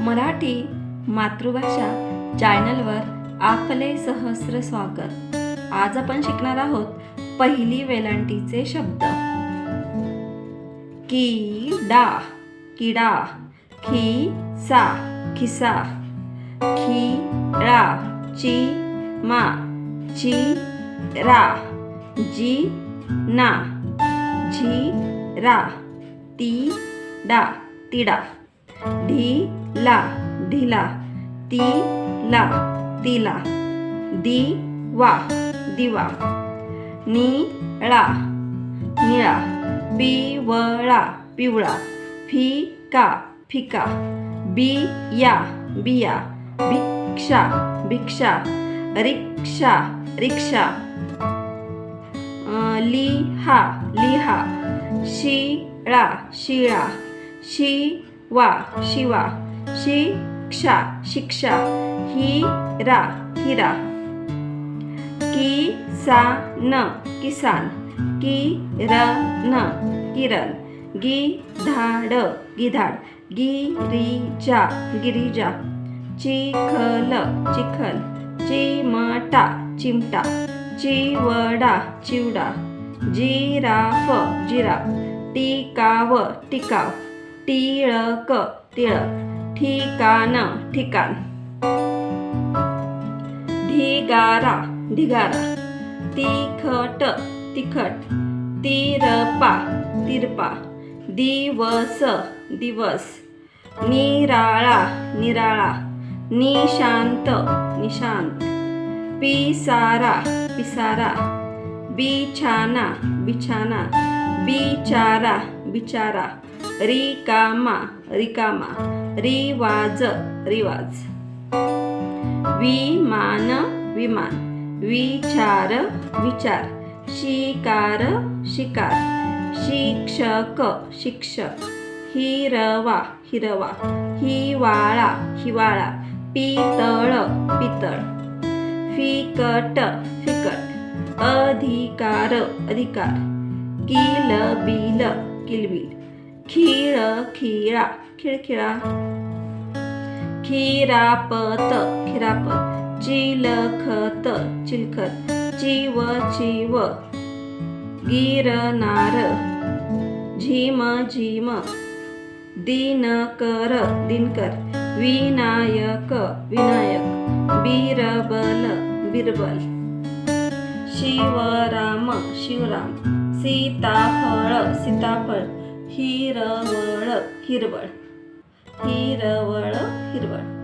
मराठी मातृभाषा चॅनलवर आपले सहस्र स्वागत. आज आपण शिकणार आहोत पहिली वेलांटीचे शब्द. किडा किडा खिसा. खिसा खिळा ची मा ची रा. जी ना. झी रा. ती डा ढिला ती ला तिला दी दिवा दिवा निळा निळा पिवळा पिवळा फिका फिका बिया बिया भिक्षा भिक्षा रिक्षा रिक्षा लिहा लिहा शिळा शिळा वा शिवा शिक्षा शिक्षा हिरा. हिरा किसान. किसान किरण. किरण गिधाड. गिधाड गिरिजा. गिरिजा चिखल. चिखल चिमटा. चिमटा चिवडा. चिवडा जिराफ जिराफ टिकाव टिकाव. टिळक टिळक. ठिकाण ठिकाण. ढिगारा ढिगारा. तिखट तिखट. तिरपा तिरपा. दिवस दिवस. निराळा निराळा. निशांत निशांत. पिसारा पिसारा. बिछाना बिछाना. बिचारा बिचारा. रिकामा रिकामा. रिवाज रिवाज. विमान विमान. विचार विचार. शिकार शिकार. शिक्षक शिक्षक. हिरवा हिरवा. हिवाळा हिवाळा. पितळ पितळ. फिकट फिकट. अधिकार अधिकार. किलबिल किलबिल. खिळ खिळा खिळखिळा खिरापत खिरापत. चिलखत चिलखत. चिव चिव. गिरनार. झिम झिम. दिनकर दिनकर. विनायक विनायक. बिरबल बिरबल. शिवराम शिवराम. सीताफळ सीताफळ. हिरवळ हिरवळ. हिरवळ हिरवळ.